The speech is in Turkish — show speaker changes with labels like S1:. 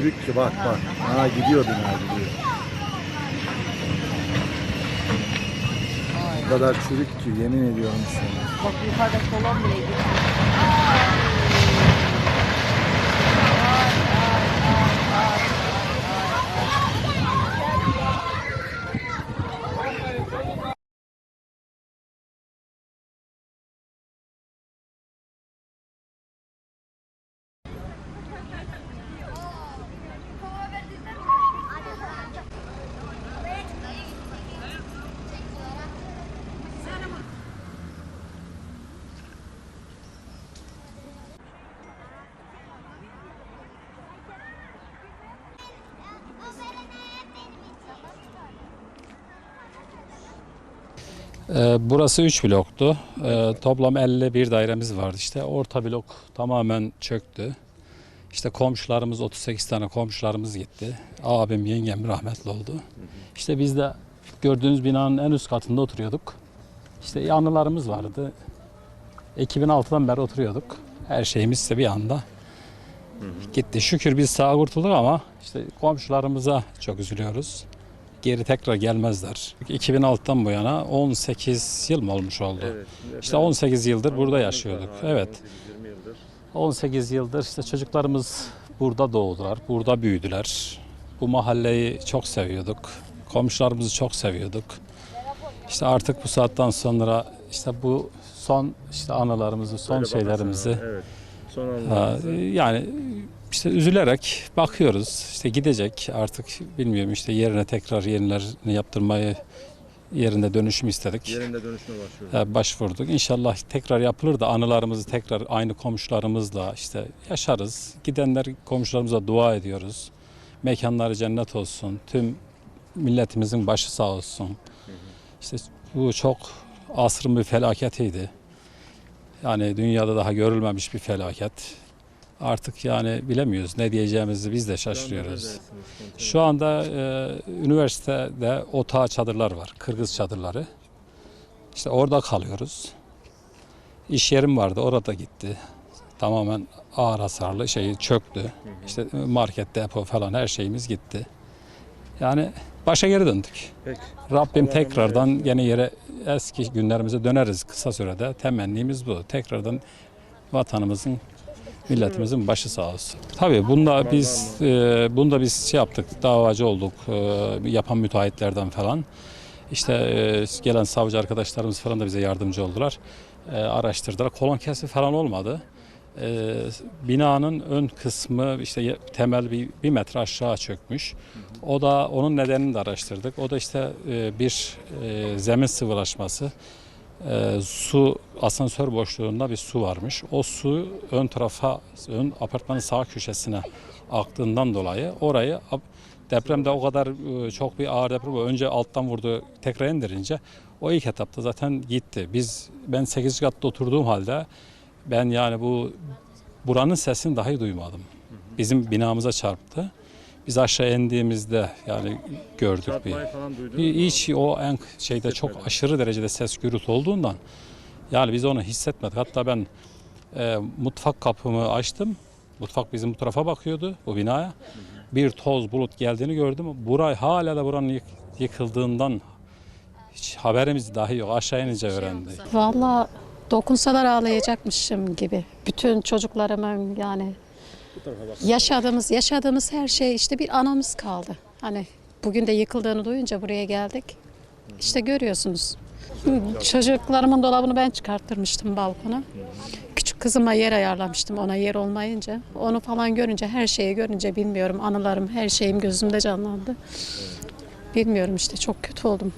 S1: çürük ki bak bak. Ha gidiyor bina gidiyor. O kadar çürük ki yemin ediyorum sana.
S2: Bak yukarıda kolon bile gidiyor.
S3: Burası 3 bloktu. Ee, Toplam 51 dairemiz vardı. İşte orta blok tamamen çöktü. İşte komşularımız 38 tane komşularımız gitti. Abim, yengem rahmetli oldu. İşte biz de gördüğünüz binanın en üst katında oturuyorduk. İşte anılarımız vardı. 2006'dan beri oturuyorduk. Her şeyimiz ise bir anda gitti. Şükür biz sağ kurtulduk ama işte komşularımıza çok üzülüyoruz geri tekrar gelmezler. 2006'dan bu yana 18 yıl mı olmuş oldu?
S1: Evet.
S3: İşte 18 yıldır burada yaşıyorduk. Evet.
S1: 20 yıldır.
S3: 18 yıldır işte çocuklarımız burada doğdular, burada büyüdüler. Bu mahalleyi çok seviyorduk. Komşularımızı çok seviyorduk. İşte artık bu saatten sonra işte bu son işte anılarımızı, son şeylerimizi
S1: Evet. Son
S3: Ha, yani işte üzülerek bakıyoruz. İşte gidecek artık bilmiyorum işte yerine tekrar yenilerini yaptırmayı yerinde dönüşüm istedik.
S1: Yerinde dönüşüme başlıyoruz.
S3: Ha, başvurduk. İnşallah tekrar yapılır da anılarımızı tekrar aynı komşularımızla işte yaşarız. Gidenler komşularımıza dua ediyoruz. Mekanları cennet olsun. Tüm milletimizin başı sağ olsun. İşte bu çok asrın bir felaketiydi. Yani dünyada daha görülmemiş bir felaket. Artık yani bilemiyoruz ne diyeceğimizi biz de şaşırıyoruz. Şu anda e, üniversitede otağı çadırlar var. Kırgız çadırları. İşte orada kalıyoruz. İş yerim vardı orada gitti. Tamamen ağır hasarlı şey çöktü. İşte market, depo falan her şeyimiz gitti. Yani başa geri döndük.
S1: Peki.
S3: Rabbim tekrardan gene yere eski günlerimize döneriz kısa sürede. Temennimiz bu. Tekrardan vatanımızın milletimizin başı sağ olsun. Tabii bunda biz e, bunda biz şey yaptık. Davacı olduk. e, yapan müteahhitlerden falan. İşte e, gelen savcı arkadaşlarımız falan da bize yardımcı oldular. E, araştırdılar. Kolon kesimi falan olmadı. E, binanın ön kısmı işte temel bir, bir metre aşağı çökmüş. O da onun nedenini de araştırdık. O da işte e, bir e, zemin sıvılaşması. E, su asansör boşluğunda bir su varmış. O su ön tarafa, ön apartmanın sağ köşesine aktığından dolayı orayı depremde o kadar e, çok bir ağır deprem önce alttan vurdu tekrar indirince o ilk etapta zaten gitti. Biz ben 8 katta oturduğum halde ben yani bu buranın sesini dahi duymadım. Bizim binamıza çarptı. Biz aşağı indiğimizde yani gördük bir.
S1: Mu?
S3: Hiç o en şeyde çok aşırı derecede ses gürültü olduğundan yani biz onu hissetmedik. Hatta ben e, mutfak kapımı açtım. Mutfak bizim bu tarafa bakıyordu bu binaya. Bir toz bulut geldiğini gördüm. Buray hala da buranın yık- yıkıldığından hiç haberimiz dahi yok. Aşağı inince öğrendik.
S4: Valla dokunsalar ağlayacakmışım gibi. Bütün çocuklarımın yani yaşadığımız yaşadığımız her şey işte bir anamız kaldı. Hani bugün de yıkıldığını duyunca buraya geldik. İşte görüyorsunuz. Çocuklarımın dolabını ben çıkarttırmıştım balkona. Küçük kızıma yer ayarlamıştım ona yer olmayınca. Onu falan görünce her şeyi görünce bilmiyorum anılarım her şeyim gözümde canlandı. Bilmiyorum işte çok kötü oldum.